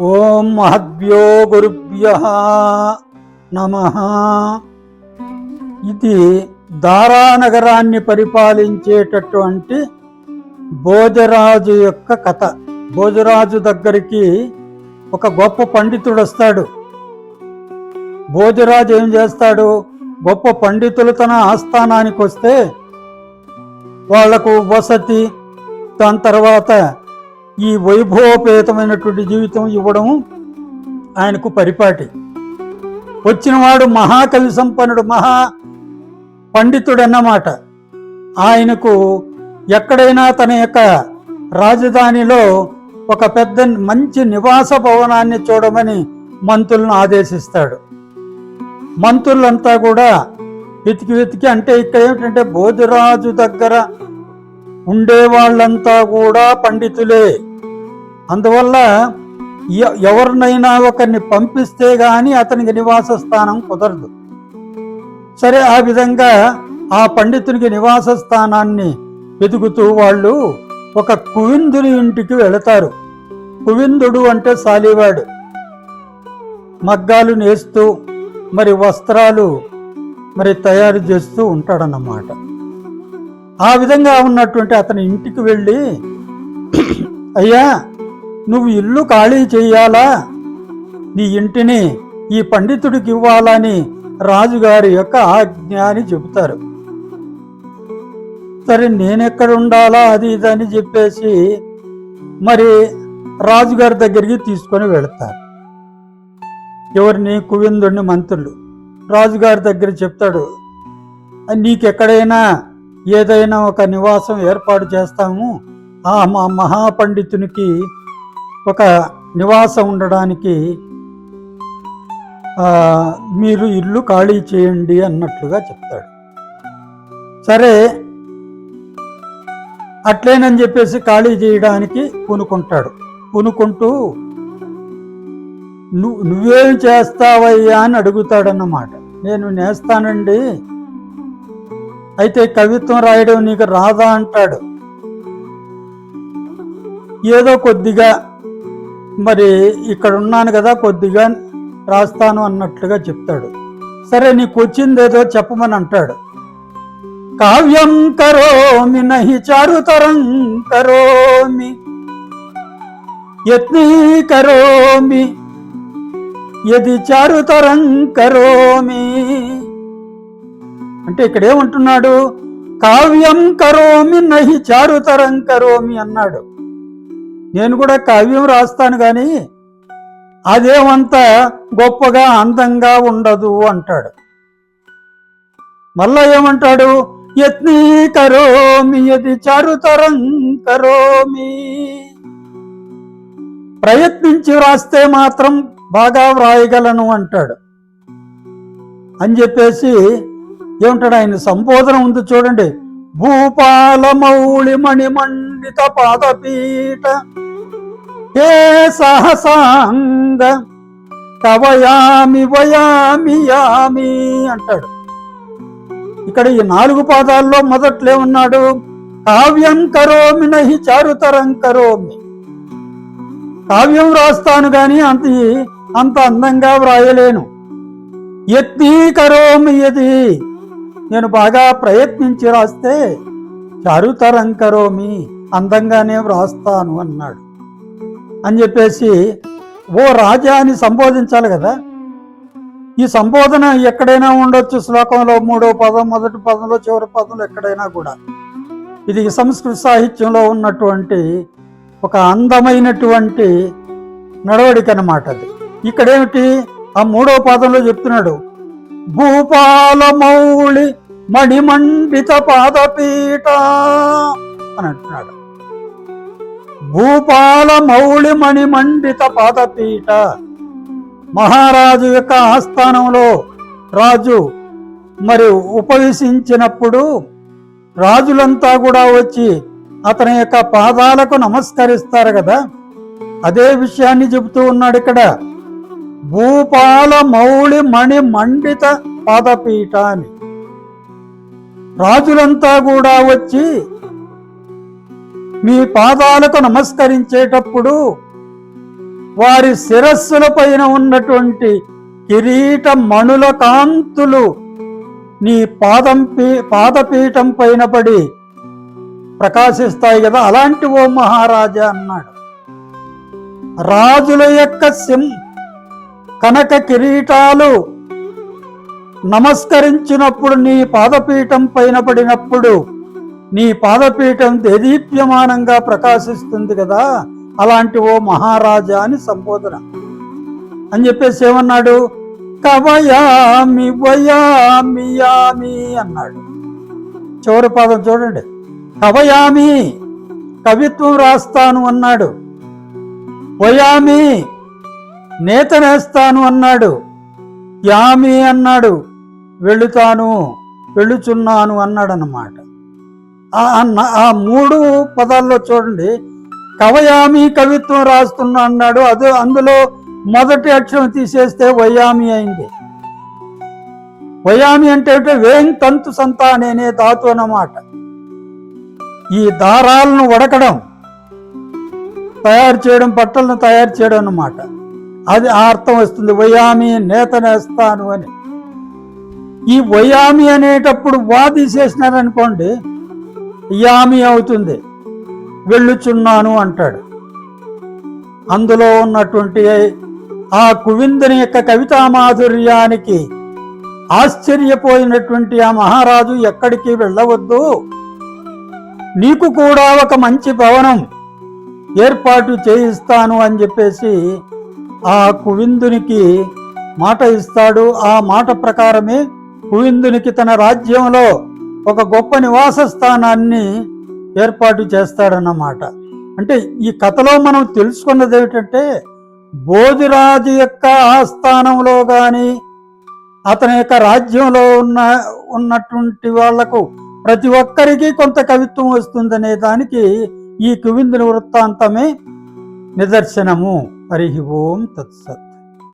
ఓం మహద్భ్యో గురుభ్య నమ. ఇది దారానగరాన్ని పరిపాలించేటటువంటి భోజరాజు యొక్క కథ. భోజరాజు దగ్గరికి ఒక గొప్ప పండితుడు వస్తాడు. భోజరాజు ఏం చేస్తాడు? గొప్ప పండితులు తన ఆస్థానానికి వస్తే వాళ్ళకు వసతి దాని తర్వాత ఈ వైభవపేతమైనటువంటి జీవితం ఇవ్వడం ఆయనకు పరిపాటి. వచ్చినవాడు మహాకవి సంపన్నుడు మహా పండితుడు అన్నమాట ఆయనకు ఎక్కడైనా తన యొక్క రాజధానిలో ఒక పెద్ద మంచి నివాస భవనాన్ని చూడమని మంత్రులను ఆదేశిస్తాడు. మంత్రులంతా కూడా వెతికి వెతికి అంటే ఇక్కడ ఏమిటంటే భోజరాజు దగ్గర ఉండే వాళ్ళంతా కూడా పండితులే. అందువల్ల ఎ- ఎవరినైనా ఒకరిని పంపిస్తే గాని అతనికి నివాస స్థానం కుదరదు. సరే ఆ విధంగా ఆ పండితునికి నివాస స్థానాన్ని వెతుకుతూ వాళ్ళు ఒక కువిందుని ఇంటికి వెళతారు. కువిందుడు అంటే సాలివాడు. మగ్గాలు నేస్తూ మరి వస్త్రాలు మరి తయారు చేస్తూ ఉంటాడన్నమాట. ఆ విధంగా ఉన్నటువంటి అతని ఇంటికి వెళ్ళి అయ్యా నువ్వు ఇల్లు ఖాళీ చెయ్యాలా? నీ ఇంటిని ఈ పండితుడికి ఇవ్వాలని రాజుగారి యొక్క ఆజ్ఞ అని చెబుతారు. సరే నేనెక్కడ ఉండాలా? అది ఇది అని చెప్పేసి మరి రాజుగారి దగ్గరికి తీసుకొని వెళతారు. ఎవరిని కువిందుడిని మంత్రులు. రాజుగారి దగ్గర చెప్తాడు నీకెక్కడైనా ఏదైనా ఒక నివాసం ఏర్పాటు చేస్తాము. ఆ మా మహాపండితునికి ఒక నివాసం ఉండడానికి మీరు ఇల్లు ఖాళీ చేయండి అన్నట్లుగా చెప్తాడు. సరే అట్లేనని చెప్పేసి ఖాళీ చేయడానికి పూనుకుంటాడు. పూనుకుంటూ నువ్వు నువ్వేం చేస్తావయ్యా? అని అడుగుతాడన్నమాట. నేను నేస్తానండి. అయితే కవిత్వం రాయడం నీకు రాదా? అంటాడు. ఏదో కొద్దిగా మరి ఇక్కడ ఉన్నాను కదా కొద్దిగా రాస్తాను అన్నట్లుగా చెప్తాడు. సరే నీకు వచ్చిందేదో చెప్పమని అంటాడు. కావ్యం కరోమి నహి చారుతరం కరోమి యత్నీ కరోమి యది చారుతరం కరోమి. అంటే ఇక్కడ ఏమంటున్నాడు కావ్యం కరోమి నహి చారుతరం కరోమి అన్నాడు. నేను కూడా కావ్యం రాస్తాను కానీ అదేమంత గొప్పగా అందంగా ఉండదు అంటాడు. మళ్ళా ఏమంటాడు? యత్నీ కరోమి యది చారుతరం కరోమి. ప్రయత్నించి వ్రాస్తే మాత్రం బాగా వ్రాయగలను అంటాడు. అని చెప్పేసి ఏమంటాడు? ఆయన సంబోధన ఉంది చూడండి. భూపాల మౌళి పండిత పాదపీఠ హే సహసాంగ కవయామి వయామి యామి అంటాడు. ఇక్కడ ఈ నాలుగు పాదాల్లో మొదట్లో ఉన్నాడు. కావ్యం కరోమి నహి చారుతరం కరోమి. కావ్యం రాస్తాను గాని అంత అంత అందంగా వ్రాయలేను. ఎత్తి కరోమి ఇది నేను బాగా ప్రయత్నించి రాస్తే చారుతరం కరోమి. అందంగానే వ్రాస్తాను అన్నాడు. అని చెప్పేసి ఓ రాజా అని సంబోధించాలి కదా. ఈ సంబోధన ఎక్కడైనా ఉండొచ్చు. శ్లోకంలో మూడో పదం మొదటి పదంలో చివరి పదంలో ఎక్కడైనా కూడా. ఇది సంస్కృత సాహిత్యంలో ఉన్నటువంటి ఒక అందమైనటువంటి నడవడిక అన్నమాట అది. ఇక్కడేమిటి? ఆ మూడో పాదంలో చెప్తున్నాడు. భూపాల మౌళి మణిమండిత పాదపీఠ అని అంటున్నాడు. భూపాల మౌళి మణిమండిత పాదపీఠ. మహారాజు యొక్క ఆస్థానంలో రాజు మరి ఉపవేశించినప్పుడు రాజులంతా కూడా వచ్చి అతని యొక్క పాదాలకు నమస్కరిస్తారు కదా. అదే విషయాన్ని చెబుతూ ఉన్నాడు ఇక్కడ. భూపాల మౌళి మణి మండిత పాదపీఠ అని. రాజులంతా కూడా వచ్చి మీ పాదాలకు నమస్కరించేటప్పుడు వారి శిరస్సుల పైన ఉన్నటువంటి కిరీట మణుల కాంతులు నీ పాదం పీ- పాదపీఠం పైన పడి ప్రకాశిస్తాయి కదా. అలాంటి ఓ మహారాజా అన్నాడు. రాజుల యొక్క సిం కనక కిరీటాలు నమస్కరించినప్పుడు నీ పాదపీఠం పైన పడినప్పుడు నీ పాదపీఠం దేదీప్యమానంగా ప్రకాశిస్తుంది కదా అలాంటి ఓ మహారాజా అని సంబోధన. అని చెప్పేసి ఏమన్నాడు? కవయామి వయామి యామి అన్నాడు. చివరి పాదం చూడండి. కవయామి కవిత్వం రాస్తాను అన్నాడు. వయామి నేత నేస్తాను అన్నాడు. యామి అన్నాడు. వెళుతాను వెళుచున్నాను అన్నాడు అన్నమాట ఆ ఆ మూడు పదాల్లో చూడండి. కవయామి కవిత్వం రాస్తున్నా అన్నాడు. అది అందులో మొదటి అక్షరం తీసేస్తే వయామి అయింది. వయామి అంటే వేం తంతు సంతానేనే అనే ధాతు అన్నమాట. ఈ దారాలను వడకడం తయారు చేయడం బట్టలను తయారు చేయడం అన్నమాట. అది ఆ అర్థం వస్తుంది. వయామి నేత నేస్తాను అని. ఈ వయామి అనేటప్పుడు వా తీసేసినారనుకోండి యామి అవుతుంది. వెళ్ళుచున్నాను అంటాడు. అందులో ఉన్నటువంటి ఆ కువిందుని యొక్క కవితా మాధుర్యానికి ఆశ్చర్యపోయినటువంటి ఆ మహారాజు ఎక్కడికి వెళ్ళవద్దు. నీకు కూడా ఒక మంచి భవనం ఏర్పాటు చేయిస్తాను అని చెప్పేసి ఆ కువిందునికి మాట ఇస్తాడు. ఆ మాట ప్రకారమే కువిందునికి తన రాజ్యంలో ఒక గొప్ప నివాస స్థానాన్ని ఏర్పాటు చేస్తాడన్నమాట. అంటే ఈ కథలో మనం తెలుసుకున్నది ఏమిటంటే బోధిరాజు యొక్క ఆస్థానంలో కానీ అతని యొక్క రాజ్యంలో ఉన్న ఉన్నటువంటి వాళ్ళకు ప్రతి ఒక్కరికి కొంత కవిత్వం వస్తుందనే దానికి ఈ కువిందుని వృత్తాంతమే నిదర్శనము. హరి ఓం తత్సత్.